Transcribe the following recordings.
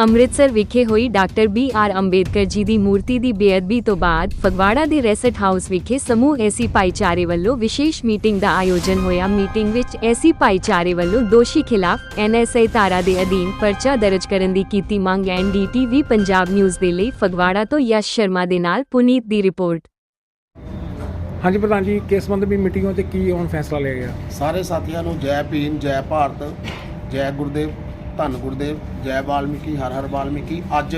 ਅੰਮ੍ਰਿਤਸਰ ਵਿਖੇ ਹੋਈ doctor B R Ambedkar ji ਦੀ ਮੂਰਤੀ ਦੀ ਬੇਅਦਬੀ ਤੋਂ ਬਾਅਦ ਫਗਵਾੜਾ ਦੇ ਰੈਸਟ ਹਾਊਸ ਵਿਖੇ ਸਮੂਹ ਐਸੀ ਭਾਈਚਾਰੇ ਵੱਲੋਂ ਵਿਸ਼ੇਸ਼ ਮੀਟਿੰਗ ਦਾ ਆਯੋਜਨ ਹੋਇਆ। ਮੀਟਿੰਗ ਵਿੱਚ ਐਸੀ ਭਾਈਚਾਰੇ ਵੱਲੋਂ ਦੋਸ਼ੀ ਖਿਲਾਫ ਐਨਐਸਏ ਧਾਰਾ ਦੇ ਅਧੀਨ ਪਰਚਾ ਦਰਜ ਕਰਨ ਦੀ ਕੀਤੀ ਮੰਗ ਐਨਡੀਟੀਵੀ ਪੰਜਾਬ ਨਿਊਜ਼ ਦੇ ਲਈ ਫਗਵਾੜਾ ਤੋਂ ਯਸ਼ ਸ਼ਰਮਾ ਦੇ ਨਾਲ ਪੁਨੀਤ ਦੀ ਰਿਪੋਰਟ। ਹਾਂਜੀ ਪ੍ਰਧਾਨ ਜੀ ਕਿਸ ਸੰਬੰਧ ਵੀ ਮੀਟਿੰਗ ਤੇ ਕੀ ਹੁਣ ਫੈਸਲਾ ਲਿਆ ਗਿਆ? ਸਾਰੇ ਸਾਥੀਆਂ ਨੂੰ ਜੈ ਭੀਮ ਜੈ ਭਾਰਤ ਜੈ ਗੁਰਦੇਵ ਧੰਨ ਗੁਰਦੇਵ, ਜੈ ਵਾਲਮੀਕੀ, ਹਰ ਹਰ ਵਾਲਮੀਕੀ। ਅੱਜ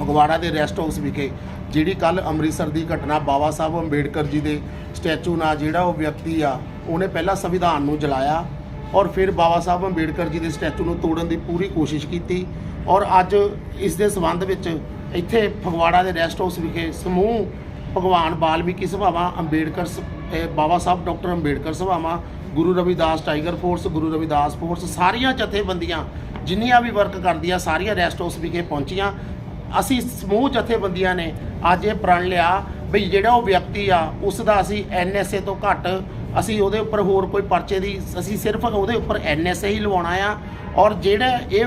ਫਗਵਾੜਾ ਦੇ ਰੈਸਟ ਹਾਊਸ ਵਿਖੇ, ਜਿਹੜੀ ਕੱਲ ਅੰਮ੍ਰਿਤਸਰ ਦੀ ਘਟਨਾ ਬਾਬਾ ਸਾਹਿਬ ਅੰਬੇਡਕਰ ਜੀ ਦੇ ਸਟੈਚੂ ਨਾਲ ਜਿਹੜਾ ਉਹ ਵਿਅਕਤੀ ਆ, ਉਹਨੇ ਪਹਿਲਾਂ ਸੰਵਿਧਾਨ ਨੂੰ ਜਲਾਇਆ ਔਰ ਫਿਰ ਬਾਬਾ ਸਾਹਿਬ ਅੰਬੇਡਕਰ ਜੀ ਦੇ ਸਟੈਚੂ ਨੂੰ ਤੋੜਨ ਦੀ ਪੂਰੀ ਕੋਸ਼ਿਸ਼ ਕੀਤੀ ਔਰ ਅੱਜ ਇਸ ਦੇ ਸਬੰਧ ਵਿੱਚ ਇੱਥੇ ਫਗਵਾੜਾ ਦੇ ਰੈਸਟ ਹਾਊਸ ਵਿਖੇ ਸਮੂਹ ਭਗਵਾਨ ਬਾਲਮੀਕੀ ਸਭਾਵਾਂ ਅੰਬੇਡਕਰ ਸ- ਬਾਬਾ ਸਾਹਿਬ ਡਾਕਟਰ ਅੰਬੇਡਕਰ ਸਭਾਵਾਂ, Guru Ravidas tiger force, Guru Ravidas force, ਸਾਰੀਆਂ ਜਥੇਬੰਦੀਆਂ ਜਿੰਨੀਆਂ ਵੀ ਵਰਕ ਕਰਦੀਆਂ, ਸਾਰੀਆਂ ਰੈਸਟ ਹਾਊਸ ਵਿਖੇ ਪਹੁੰਚੀਆਂ। ਅਸੀਂ ਸਮੂਹ ਜਥੇਬੰਦੀਆਂ ਨੇ ਅੱਜ ਇਹ ਪ੍ਰਣ ਲਿਆ ਵੀ ਜਿਹੜਾ ਉਹ ਵਿਅਕਤੀ ਆ ਉਸ ਦਾ ਅਸੀਂ ਐਨਐਸਏ ਤੋਂ ਘੱਟ ਅਸੀਂ ਉਹਦੇ ਉੱਪਰ ਹੋਰ ਕੋਈ ਪਰਚੇ ਦੀ, ਅਸੀਂ ਸਿਰਫ ਉਹਦੇ ਉੱਪਰ ਐਨਐਸਏ ਹੀ ਲਵਾਉਣਾ ਆ ਔਰ ਜਿਹੜਾ ਇਹ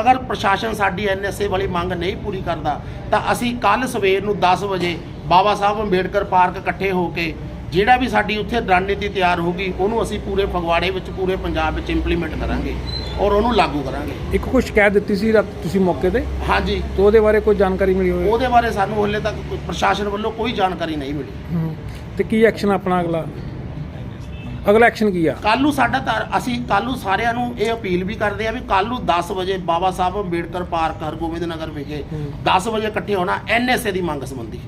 ਅਗਰ ਪ੍ਰਸ਼ਾਸਨ ਸਾਡੀ ਐਨਐਸਏ ਵਾਲੀ ਮੰਗ ਨਹੀਂ ਪੂਰੀ ਕਰਦਾ, ਤਾਂ ਅਸੀਂ ਕੱਲ ਸਵੇਰ ਨੂੰ 10 ਵਜੇ ਬਾਬਾ ਸਾਹਿਬ ਅੰਬੇਡਕਰ ਪਾਰਕ ਇਕੱਠੇ ਹੋ ਕੇ ਜਿਹੜਾ ਵੀ ਸਾਡੀ ਉੱਥੇ ਰਣਨੀਤੀ ਤਿਆਰ ਹੋਗੀ ਉਹਨੂੰ ਅਸੀਂ ਪੂਰੇ ਫਗਵਾੜੇ ਵਿੱਚ ਪੂਰੇ ਪੰਜਾਬ ਵਿੱਚ ਇੰਪਲੀਮੈਂਟ ਕਰਾਂਗੇ ਔਰ ਉਹਨੂੰ ਲਾਗੂ ਕਰਾਂਗੇ। ਇੱਕ ਕੋਈ ਸ਼ਿਕਾਇਤ ਦਿੱਤੀ ਸੀ ਰਾਤ ਤੁਸੀਂ ਮੌਕੇ ਤੇ? ਹਾਂਜੀ। ਤੇ ਉਹਦੇ ਬਾਰੇ ਕੋਈ ਜਾਣਕਾਰੀ ਮਿਲੀ ਹੋਵੇ? ਉਹਦੇ ਬਾਰੇ ਸਾਨੂੰ ਹਲੇ ਤੱਕ ਕੋਈ ਪ੍ਰਸ਼ਾਸਨ ਵੱਲੋਂ ਕੋਈ ਜਾਣਕਾਰੀ ਨਹੀਂ ਮਿਲੀ। ਤੇ ਕੀ ਐਕਸ਼ਨ ਆਪਣਾ ਅਗਲਾ? ਅਗਲਾ ਐਕਸ਼ਨ ਕੀ ਆ? ਕੱਲ ਨੂੰ ਸਾਡਾ ਅਸੀਂ ਕੱਲ ਨੂੰ ਸਾਰਿਆਂ ਨੂੰ ਇਹ ਅਪੀਲ ਵੀ ਕਰਦੇ ਆ ਵੀ ਕੱਲ ਨੂੰ 10 ਵਜੇ ਬਾਬਾ ਸਾਹਿਬ ਅੰਬੇਡਕਰ ਪਾਰਕ ਹਰਗੋਬਿੰਦ ਨਗਰ ਵਿਖੇ 10 ਵਜੇ ਇਕੱਠੇ ਹੋਣਾ ਐਨਐਸਏ ਦੀ ਮੰਗ ਸੰਬੰਧੀ।